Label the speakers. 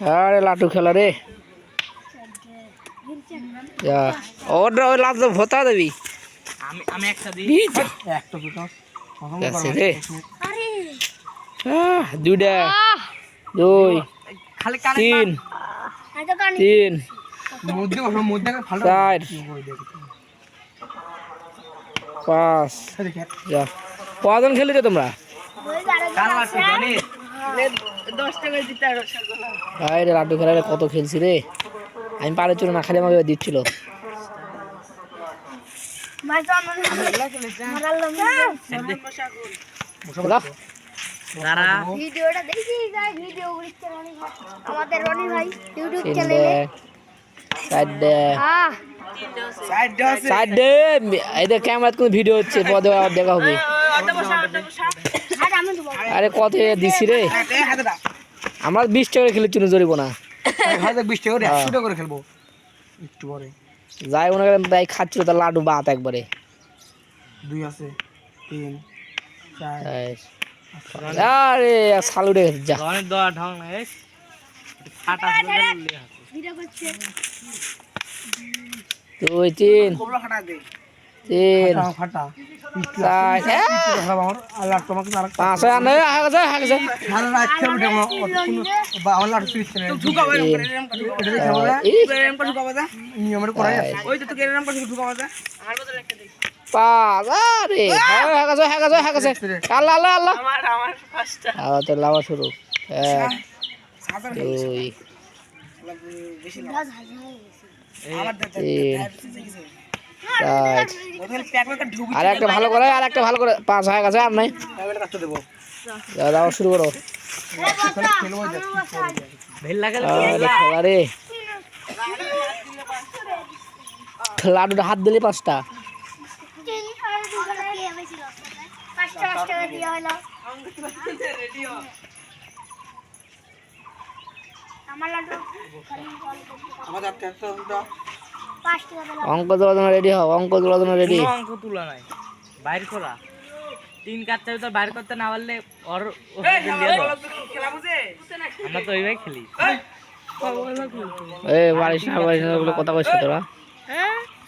Speaker 1: আরে লাটু খেলা রে। ওর ওই লাট ভোতা দেবি।
Speaker 2: আমি আমি একটা দিই।
Speaker 3: একটা দুটো।
Speaker 1: আছে রে। দুই। তিন। তিন। চার। পাঁচ। যা। কজন খেলেছো তোমরা? আরে রে লাড্ডু খেলা রে কত খেলছি রে। আমি পারে চলো না খালি আমাকে দিচ্ছিল।
Speaker 4: ভাই ভাই।
Speaker 1: চার চার ক্যামেরাত কোনো ভিডিও হচ্ছে পদে আবার দেখা হবে।
Speaker 4: আর
Speaker 1: কত দিছি রে? আমরা বিশ টাকা খেলে চুনো জরিব না।
Speaker 3: বিশ টাকা একশো টাকা করে খেলব। একটু পরে।
Speaker 1: যাই মনে করেন তাই খাচ্ছিল তার লাডু বাত একবারে।
Speaker 3: দুই আছে তিন চার
Speaker 1: আরে সালু রে যা।
Speaker 2: ঢং ফাটা
Speaker 1: দুই তিন। তিন।
Speaker 3: ফাটা
Speaker 1: লাভা শুরু। এক দুই তিন। আর একটা ভালো করে আর একটা ভালো করে। পাঁচ হয়ে গেছে আর নাই দাও, শুরু করো লাডুটা হাত দিলে পাঁচটা
Speaker 4: আমার লাড্ডু
Speaker 3: আমার
Speaker 1: অঙ্ক জন্য রেডি হও অঙ্ক জন্য রেডি
Speaker 2: অঙ্ক তোলা নাই। বাইর করা। তিন কাটতে ভিতর বাইর করতে না পারলে ওর আমরা তো ওইভাবে খেলি।
Speaker 1: এ বাড়িস না বাড়িস না কথা কইছ তোরা?